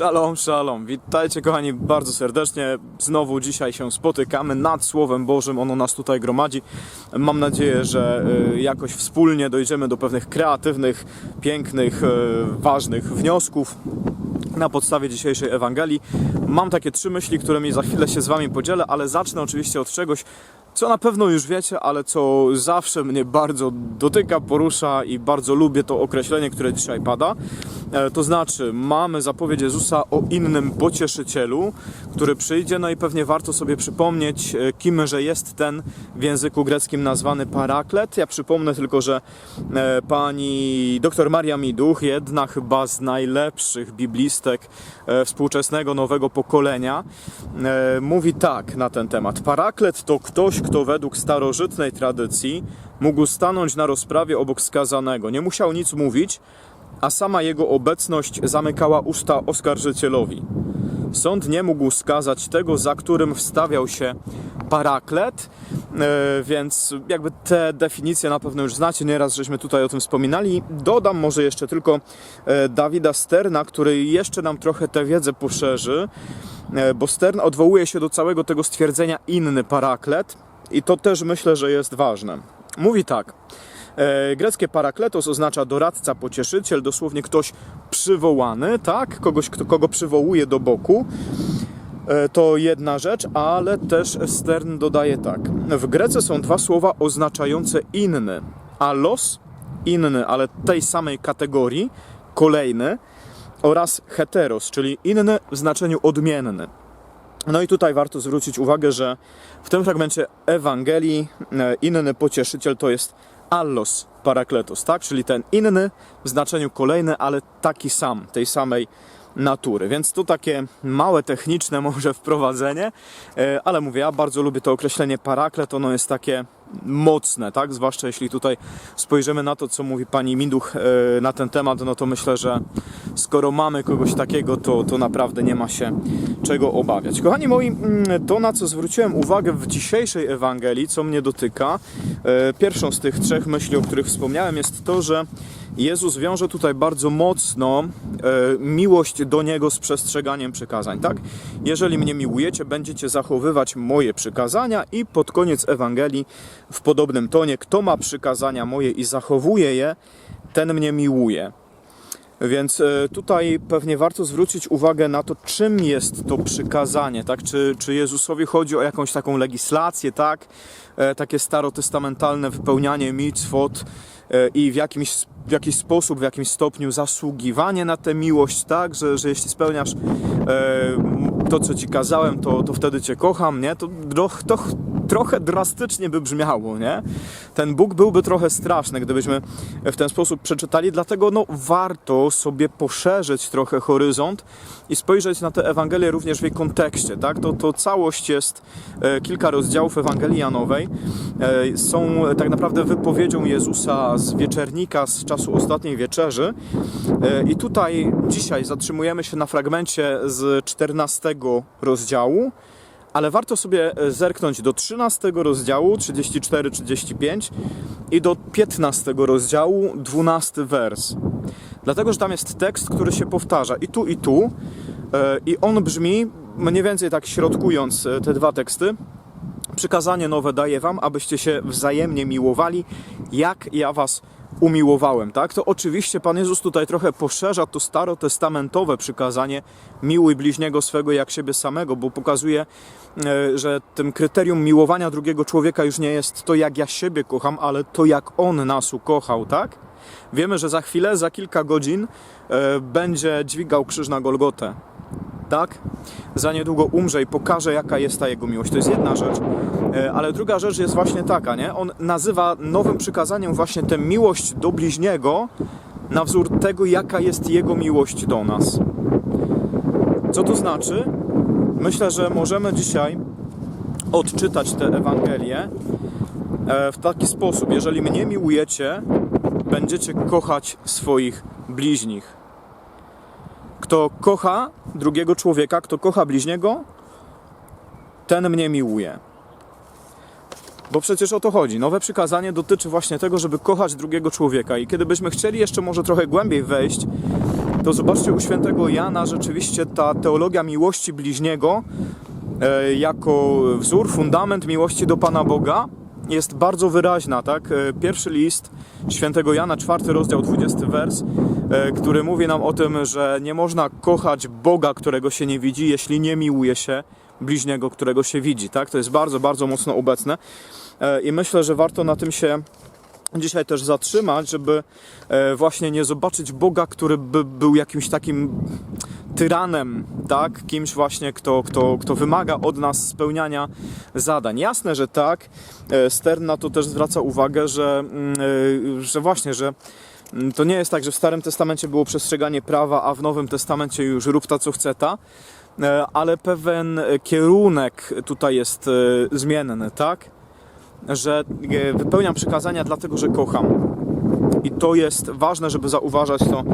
Szalom, szalom. Witajcie kochani bardzo serdecznie. Znowu dzisiaj się spotykamy nad Słowem Bożym. Ono nas tutaj gromadzi. Mam nadzieję, że y, jakoś wspólnie dojdziemy do pewnych kreatywnych, pięknych, y, ważnych wniosków na podstawie dzisiejszej Ewangelii. Mam takie trzy myśli, którymi za chwilę się z Wami podzielę, ale zacznę oczywiście od czegoś, co na pewno już wiecie, ale co zawsze mnie bardzo dotyka, porusza i bardzo lubię to określenie, które dzisiaj pada. E, To znaczy, mamy zapowiedź Jezusa o innym pocieszycielu, który przyjdzie, no i pewnie warto sobie przypomnieć, e, kim że jest ten w języku greckim nazwany paraklet. Ja przypomnę tylko, że e, pani dr Maria Miduch, jedna chyba z najlepszych biblistek współczesnego nowego pokolenia, mówi tak na ten temat. Paraklet to ktoś, kto według starożytnej tradycji mógł stanąć na rozprawie obok skazanego. Nie musiał nic mówić, a sama jego obecność zamykała usta oskarżycielowi. Sąd nie mógł skazać tego, za którym wstawiał się paraklet, e, więc jakby te definicje na pewno już znacie, nieraz żeśmy tutaj o tym wspominali. Dodam może jeszcze tylko e, Dawida Sterna, który jeszcze nam trochę tę wiedzę poszerzy, e, bo Stern odwołuje się do całego tego stwierdzenia inny paraklet i to też myślę, że jest ważne. Mówi tak. E, Greckie parakletos oznacza doradca, pocieszyciel, dosłownie ktoś przywołany, tak? Kogoś, kto, kogo przywołuje do boku. E, To jedna rzecz, ale też Stern dodaje tak. W Grece są dwa słowa oznaczające inny. Alos, inny, ale tej samej kategorii, kolejny, oraz heteros, czyli inny w znaczeniu odmienny. No i tutaj warto zwrócić uwagę, że w tym fragmencie Ewangelii e, inny pocieszyciel to jest allos parakletos, tak? Czyli ten inny w znaczeniu kolejny, ale taki sam, tej samej natury. Więc tu takie małe techniczne może wprowadzenie, e, ale mówię, ja bardzo lubię to określenie paraklet, ono jest takie mocne, tak? Zwłaszcza jeśli tutaj spojrzymy na to, co mówi pani Minduch e, na ten temat, no to myślę, że skoro mamy kogoś takiego, to, to naprawdę nie ma się czego obawiać. Kochani moi, mm, to na co zwróciłem uwagę w dzisiejszej Ewangelii, co mnie dotyka, e, pierwszą z tych trzech myśli, o których wspomniałem, jest to, że Jezus wiąże tutaj bardzo mocno e, miłość do Niego z przestrzeganiem przykazań, tak? Jeżeli mnie miłujecie, będziecie zachowywać moje przykazania i pod koniec Ewangelii w podobnym tonie, kto ma przykazania moje i zachowuje je, ten mnie miłuje. Więc e, tutaj pewnie warto zwrócić uwagę na to, czym jest to przykazanie, tak? Czy, czy Jezusowi chodzi o jakąś taką legislację, tak? E, Takie starotestamentalne wypełnianie mitzvot e, i w jakimś, w jakiś sposób, w jakimś stopniu zasługiwanie na tę miłość, tak? Że, że jeśli spełniasz e, to, co ci kazałem, to, to wtedy cię kocham, nie? To, to ch- trochę drastycznie by brzmiało, nie? Ten Bóg byłby trochę straszny, gdybyśmy w ten sposób przeczytali, dlatego no, warto sobie poszerzyć trochę horyzont i spojrzeć na tę Ewangelię również w jej kontekście, tak? To, to całość jest e, kilka rozdziałów Ewangelii Janowej, e, są tak naprawdę wypowiedzią Jezusa z wieczernika, z czasu ostatniej wieczerzy E, i tutaj dzisiaj zatrzymujemy się na fragmencie z 14 rozdziału, ale warto sobie e, zerknąć do 13 rozdziału 34-35 i do 15 rozdziału 12 wers. Dlatego, że tam jest tekst, który się powtarza i tu, i tu, e, i on brzmi mniej więcej tak środkując e, te dwa teksty. Przykazanie nowe daję wam, abyście się wzajemnie miłowali, jak ja was umiłowałem, tak? To oczywiście Pan Jezus tutaj trochę poszerza to starotestamentowe przykazanie miłuj bliźniego swego jak siebie samego, bo pokazuje, e, że tym kryterium miłowania drugiego człowieka już nie jest to, jak ja siebie kocham, ale to, jak On nas ukochał, tak? Wiemy, że za chwilę, za kilka godzin e, będzie dźwigał krzyż na Golgotę tak? Za niedługo umrze i pokaże, jaka jest ta jego miłość. To jest jedna rzecz. E, Ale druga rzecz jest właśnie taka, nie? On nazywa nowym przykazaniem właśnie tę miłość do bliźniego na wzór tego, jaka jest jego miłość do nas. Co to znaczy? Myślę, że możemy dzisiaj odczytać tę Ewangelię e, w taki sposób. Jeżeli mnie miłujecie, będziecie kochać swoich bliźnich. Kto kocha drugiego człowieka, kto kocha bliźniego, ten mnie miłuje. Bo przecież o to chodzi. Nowe przykazanie dotyczy właśnie tego, żeby kochać drugiego człowieka. I kiedy byśmy chcieli jeszcze może trochę głębiej wejść, to zobaczcie u świętego Jana rzeczywiście ta teologia miłości bliźniego e, jako wzór, fundament miłości do Pana Boga jest bardzo wyraźna, tak? E, Pierwszy list świętego Jana, czwarty rozdział, 20 wers, który mówi nam o tym, że nie można kochać Boga, którego się nie widzi, jeśli nie miłuje się bliźniego, którego się widzi, tak? To jest bardzo, bardzo mocno obecne E, i myślę, że warto na tym się dzisiaj też zatrzymać, żeby e, właśnie nie zobaczyć Boga, który by był jakimś takim tyranem, tak? Kimś właśnie, kto, kto, kto wymaga od nas spełniania zadań. Jasne, że tak. E, Stern na to też zwraca uwagę, że, mm, e, że właśnie, że mm, to nie jest tak, że w Starym Testamencie było przestrzeganie prawa, a w Nowym Testamencie już rób ta co chce ta, ale pewien kierunek tutaj jest zmienny, tak? Że e, wypełniam przykazania dlatego, że kocham. I to jest ważne, żeby zauważać to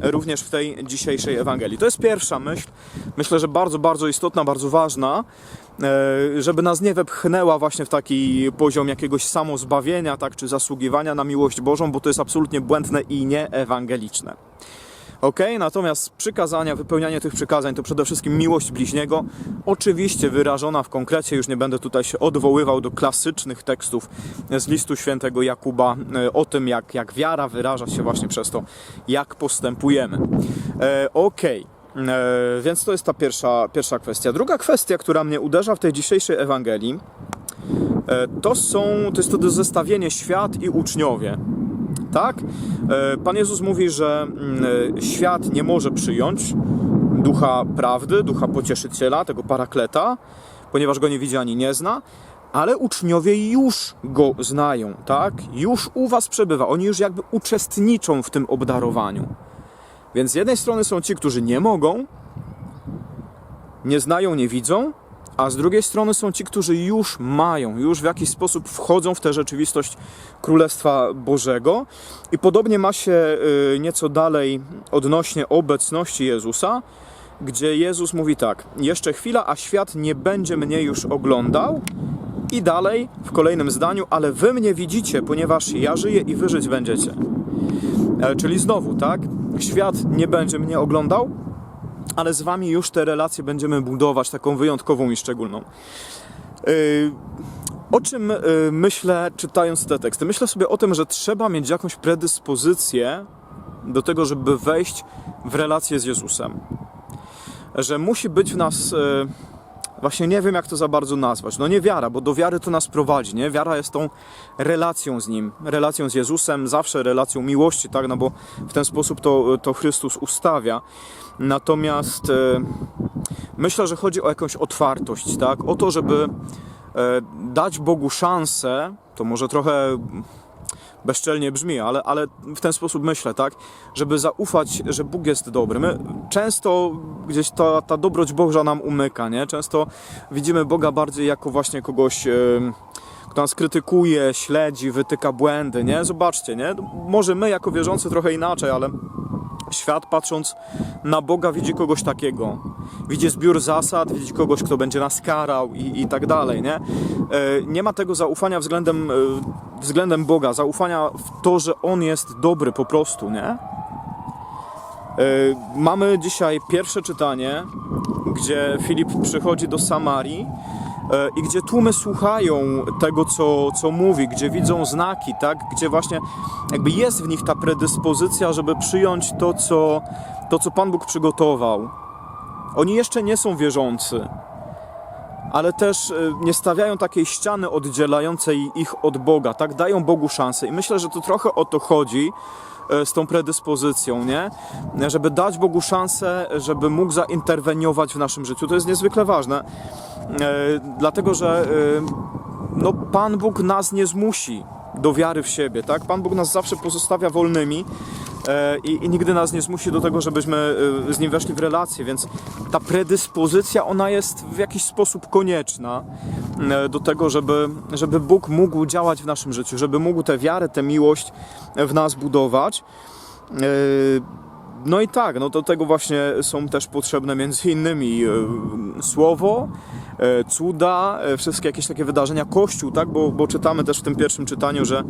również w tej dzisiejszej Ewangelii. To jest pierwsza myśl, myślę, że bardzo, bardzo istotna, bardzo ważna, e, żeby nas nie wepchnęła właśnie w taki poziom jakiegoś samozbawienia, tak, czy zasługiwania na miłość Bożą, bo to jest absolutnie błędne i nieewangeliczne. Ok, natomiast przykazania, wypełnianie tych przykazań to przede wszystkim miłość bliźniego, oczywiście wyrażona w konkrecie, już nie będę tutaj się odwoływał do klasycznych tekstów z listu świętego Jakuba e, o tym, jak, jak wiara wyraża się właśnie przez to, jak postępujemy. E, ok. E, więc to jest ta pierwsza, pierwsza kwestia. Druga kwestia, która mnie uderza w tej dzisiejszej Ewangelii, e, to są, to jest to zestawienie świat i uczniowie. Tak? E, Pan Jezus mówi, że mm, e, świat nie może przyjąć ducha prawdy, ducha pocieszyciela, tego parakleta, ponieważ go nie widzi ani nie zna, ale uczniowie już go znają, tak? Już u was przebywa, oni już jakby uczestniczą w tym obdarowaniu. Więc z jednej strony są ci, którzy nie mogą, nie znają, nie widzą, a z drugiej strony są ci, którzy już mają, już w jakiś sposób wchodzą w tę rzeczywistość Królestwa Bożego. I podobnie ma się y, nieco dalej odnośnie obecności Jezusa, gdzie Jezus mówi tak: Jeszcze chwila, a świat nie będzie mnie już oglądał. I dalej w kolejnym zdaniu, ale wy mnie widzicie, ponieważ ja żyję i wy żyć będziecie. E, Czyli znowu, tak? Świat nie będzie mnie oglądał, ale z wami już te relacje będziemy budować taką wyjątkową i szczególną. Yy, O czym yy, myślę czytając te teksty? Myślę sobie o tym, że trzeba mieć jakąś predyspozycję do tego, żeby wejść w relację z Jezusem. Że musi być w nas yy, właśnie nie wiem jak to za bardzo nazwać. No nie wiara, bo do wiary to nas prowadzi, nie? Wiara jest tą relacją z Nim, relacją z Jezusem, zawsze relacją miłości, tak? No bo w ten sposób to, to Chrystus ustawia. Natomiast e, myślę, że chodzi o jakąś otwartość, tak? O to, żeby e, dać Bogu szansę, to może trochę bezczelnie brzmi, ale, ale w ten sposób myślę, tak? Żeby zaufać, że Bóg jest dobry. My często gdzieś ta, ta dobroć Boża nam umyka, nie? Często widzimy Boga bardziej jako właśnie kogoś, e, kto nas krytykuje, śledzi, wytyka błędy, nie? Zobaczcie, nie? Może my jako wierzący trochę inaczej, ale Świat patrząc na Boga widzi kogoś takiego. Widzi zbiór zasad, widzi kogoś, kto będzie nas karał i, i tak dalej, nie? E, Nie ma tego zaufania względem, e, względem Boga, zaufania w to, że On jest dobry po prostu, nie? E, Mamy dzisiaj pierwsze czytanie, gdzie Filip przychodzi do Samarii i gdzie tłumy słuchają tego, co, co mówi, gdzie widzą znaki, tak? Gdzie właśnie jakby jest w nich ta predyspozycja, żeby przyjąć to, co, to, co Pan Bóg przygotował. Oni jeszcze nie są wierzący, ale też e, nie stawiają takiej ściany oddzielającej ich od Boga, tak? Dają Bogu szansę. I myślę, że to trochę o to chodzi e, z tą predyspozycją, nie? Żeby dać Bogu szansę, żeby mógł zainterweniować w naszym życiu. To jest niezwykle ważne, e, dlatego że e, no, Pan Bóg nas nie zmusi do wiary w siebie, tak? Pan Bóg nas zawsze pozostawia wolnymi e, i, i nigdy nas nie zmusi do tego, żebyśmy e, z nim weszli w relację, więc ta predyspozycja, ona jest w jakiś sposób konieczna e, do tego, żeby, żeby Bóg mógł działać w naszym życiu, żeby mógł tę wiarę, tę miłość w nas budować. E, No i tak, no do tego właśnie są też potrzebne między innymi e, słowo, e, cuda, e, wszystkie jakieś takie wydarzenia, Kościół, tak? Bo, bo czytamy też w tym pierwszym czytaniu, że,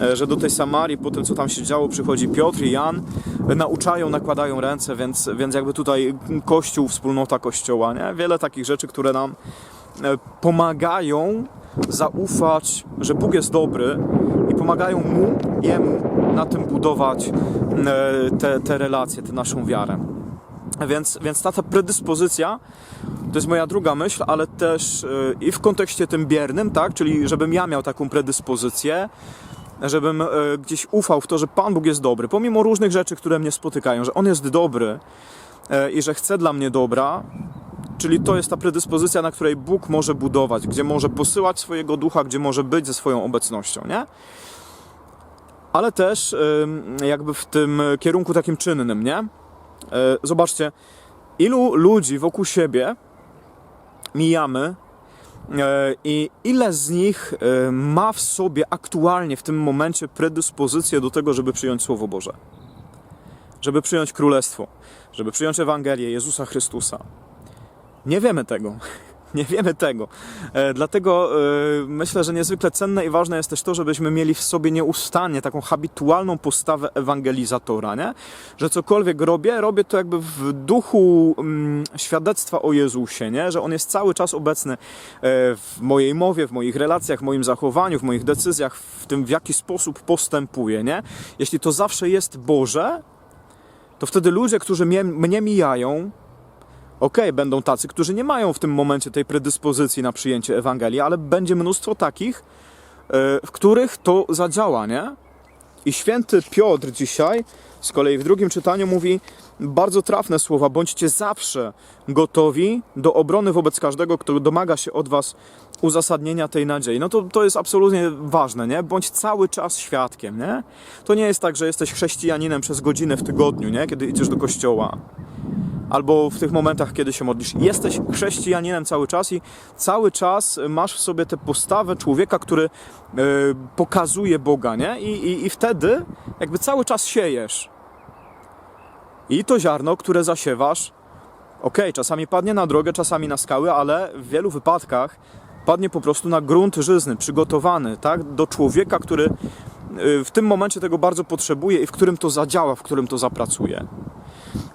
e, że do tej Samarii, po tym co tam się działo, przychodzi Piotr i Jan, e, nauczają, nakładają ręce, więc, więc jakby tutaj Kościół, wspólnota Kościoła, nie? Wiele takich rzeczy, które nam e, pomagają zaufać, że Bóg jest dobry i pomagają Mu, Jemu na tym budować e, te, te relacje, tę naszą wiarę. Więc, więc ta, ta predyspozycja to jest moja druga myśl, ale też e, i w kontekście tym biernym, tak, czyli żebym ja miał taką predyspozycję, żebym e, gdzieś ufał w to, że Pan Bóg jest dobry, pomimo różnych rzeczy, które mnie spotykają, że On jest dobry e, i że chce dla mnie dobra, Czyli to jest ta predyspozycja, na której Bóg może budować, gdzie może posyłać swojego ducha, gdzie może być ze swoją obecnością, nie? Ale też jakby w tym kierunku takim czynnym, nie? Zobaczcie, ilu ludzi wokół siebie mijamy e, i ile z nich e, ma w sobie aktualnie w tym momencie predyspozycję do tego, żeby przyjąć Słowo Boże, żeby przyjąć Królestwo, żeby przyjąć Ewangelię Jezusa Chrystusa. Nie wiemy tego. Nie wiemy tego. E, dlatego e, myślę, że niezwykle cenne i ważne jest też to, żebyśmy mieli w sobie nieustannie taką habitualną postawę ewangelizatora, nie? Że cokolwiek robię, robię to jakby w duchu mm, świadectwa o Jezusie, nie? Że On jest cały czas obecny e, w mojej mowie, w moich relacjach, w moim zachowaniu, w moich decyzjach, w tym w jaki sposób postępuję, nie? Jeśli to zawsze jest Boże, to wtedy ludzie, którzy mnie, mnie mijają, Okej, będą tacy, którzy nie mają w tym momencie tej predyspozycji na przyjęcie Ewangelii, ale będzie mnóstwo takich, e, w których to zadziała, nie? I święty Piotr dzisiaj, z kolei w drugim czytaniu mówi bardzo trafne słowa: bądźcie zawsze gotowi do obrony wobec każdego, kto domaga się od was uzasadnienia tej nadziei. No to, to jest absolutnie ważne, nie? Bądź cały czas świadkiem, nie? To nie jest tak, że jesteś chrześcijaninem przez godzinę w tygodniu, nie? Kiedy idziesz do kościoła albo w tych momentach, kiedy się modlisz. Jesteś chrześcijaninem cały czas i cały czas masz w sobie tę postawę człowieka, który e, pokazuje Boga, nie? I, i, I wtedy jakby cały czas siejesz. I to ziarno, które zasiewasz, okej, czasami padnie na drogę, czasami na skały, ale w wielu wypadkach padnie po prostu na grunt żyzny, przygotowany, tak? Do człowieka, który e, w tym momencie tego bardzo potrzebuje i w którym to zadziała, w którym to zapracuje.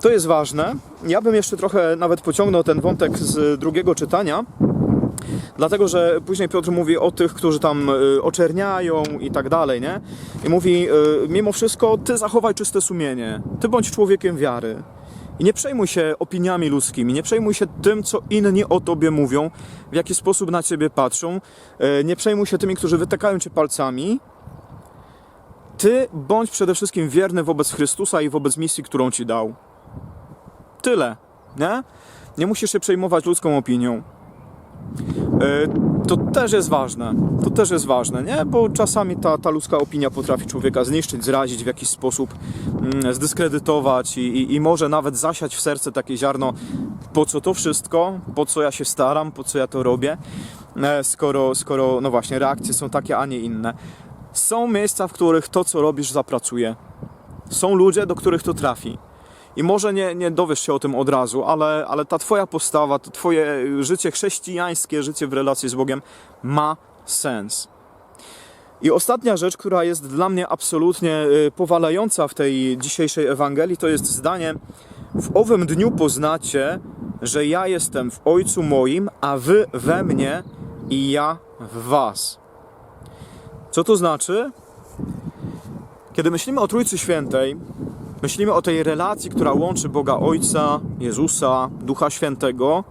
To jest ważne. Ja bym jeszcze trochę nawet pociągnął ten wątek z drugiego czytania, dlatego że później Piotr mówi o tych, którzy tam y, oczerniają i tak dalej, nie? I mówi, y, mimo wszystko, ty zachowaj czyste sumienie, ty bądź człowiekiem wiary. I nie przejmuj się opiniami ludzkimi, nie przejmuj się tym, co inni o tobie mówią, w jaki sposób na ciebie patrzą, y, nie przejmuj się tymi, którzy wytykają cię palcami. Ty bądź przede wszystkim wierny wobec Chrystusa i wobec misji, którą ci dał. Tyle, nie? Nie musisz się przejmować ludzką opinią. E, To też jest ważne. To też jest ważne, nie? Bo czasami ta, ta ludzka opinia potrafi człowieka zniszczyć, zrazić w jakiś sposób, mm, zdyskredytować i, i, i może nawet zasiać w serce takie ziarno, po co to wszystko, po co ja się staram, po co ja to robię, e, skoro, skoro no właśnie, reakcje są takie, a nie inne. Są miejsca, w których to, co robisz, zapracuje. Są ludzie, do których to trafi. I może nie, nie dowiesz się o tym od razu, ale, ale ta Twoja postawa, to Twoje życie chrześcijańskie, życie w relacji z Bogiem ma sens. I ostatnia rzecz, która jest dla mnie absolutnie y, powalająca w tej dzisiejszej Ewangelii, to jest zdanie: W owym dniu poznacie, że ja jestem w Ojcu moim, a wy we mnie i ja w was. Co to znaczy? Kiedy myślimy o Trójcy Świętej, myślimy o tej relacji, która łączy Boga Ojca, Jezusa, Ducha Świętego,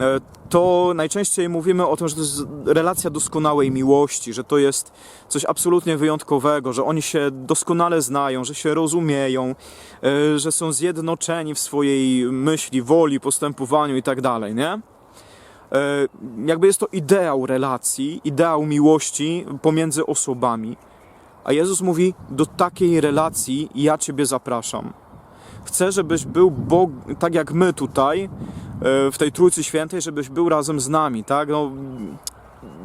e, to najczęściej mówimy o tym, że to jest relacja doskonałej miłości, że to jest coś absolutnie wyjątkowego, że oni się doskonale znają, że się rozumieją, e, że są zjednoczeni w swojej myśli, woli, postępowaniu i tak dalej, nie? E, Jakby jest to ideał relacji, ideał miłości pomiędzy osobami. A Jezus mówi: Do takiej relacji ja Ciebie zapraszam. Chcę, żebyś był Bog, tak jak my tutaj, e, w tej Trójcy Świętej, żebyś był razem z nami, tak? No,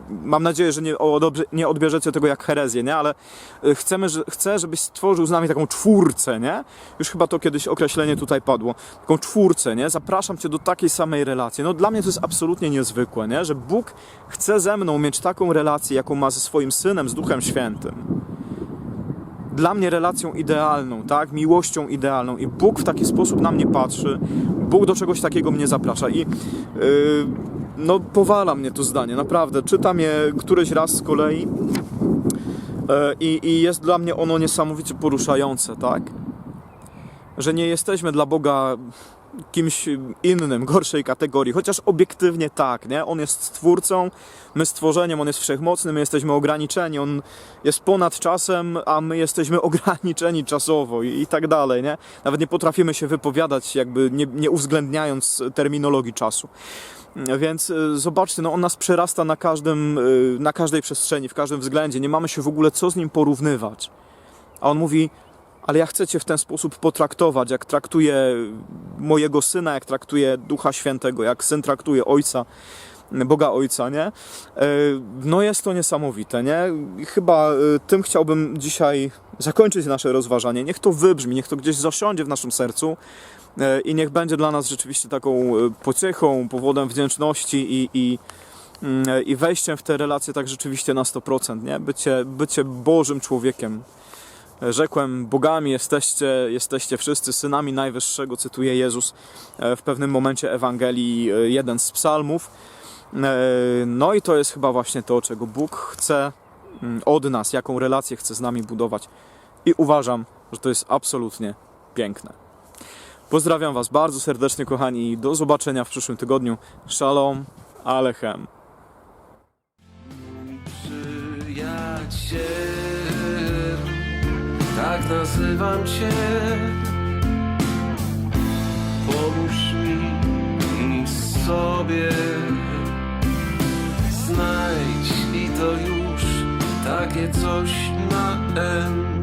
mam nadzieję, że nie, odobrze- nie odbierzecie tego jak herezję, nie? Ale e, chcemy, że, chcę, żebyś stworzył z nami taką czwórcę, nie? Już chyba to kiedyś określenie tutaj padło. Taką czwórcę, nie? Zapraszam Cię do takiej samej relacji. No dla mnie to jest absolutnie niezwykłe, nie? Że Bóg chce ze mną mieć taką relację, jaką ma ze swoim Synem, z Duchem Świętym dla mnie relacją idealną, tak? Miłością idealną. I Bóg w taki sposób na mnie patrzy. Bóg do czegoś takiego mnie zaprasza. I yy, no, powala mnie to zdanie, naprawdę. Czytam je któryś raz z kolei. Yy, I, I jest dla mnie ono niesamowicie poruszające, tak? Że nie jesteśmy dla Boga kimś innym, gorszej kategorii, chociaż obiektywnie tak, nie? On jest stwórcą, my stworzeniem, on jest wszechmocny, my jesteśmy ograniczeni, on jest ponad czasem, a my jesteśmy ograniczeni czasowo i, i tak dalej, nie? Nawet nie potrafimy się wypowiadać, jakby nie, nie uwzględniając terminologii czasu. Więc y, zobaczcie, no on nas przerasta na, każdym, y, na każdej przestrzeni, w każdym względzie. Nie mamy się w ogóle co z nim porównywać. A on mówi, ale ja chcę Cię w ten sposób potraktować, jak traktuję mojego syna, jak traktuję Ducha Świętego, jak syn traktuje Ojca, Boga Ojca, nie? E, No jest to niesamowite, nie? Chyba e, tym chciałbym dzisiaj zakończyć nasze rozważanie. Niech to wybrzmi, niech to gdzieś zasiądzie w naszym sercu e, i niech będzie dla nas rzeczywiście taką e, pociechą, powodem wdzięczności i, i, mm, i wejściem w te relacje tak rzeczywiście na 100%, nie? Bycie, bycie Bożym człowiekiem, rzekłem, bogami jesteście, jesteście wszyscy synami Najwyższego, cytuje Jezus e, w pewnym momencie Ewangelii, e, jeden z psalmów. E, No i to jest chyba właśnie to, czego Bóg chce mm, od nas, jaką relację chce z nami budować. I uważam, że to jest absolutnie piękne. Pozdrawiam Was bardzo serdecznie, kochani, i do zobaczenia w przyszłym tygodniu. Shalom, Alechem. Przyjaciel, tak nazywam Cię. Pomóż mi sobie znajdź i to już takie coś na N,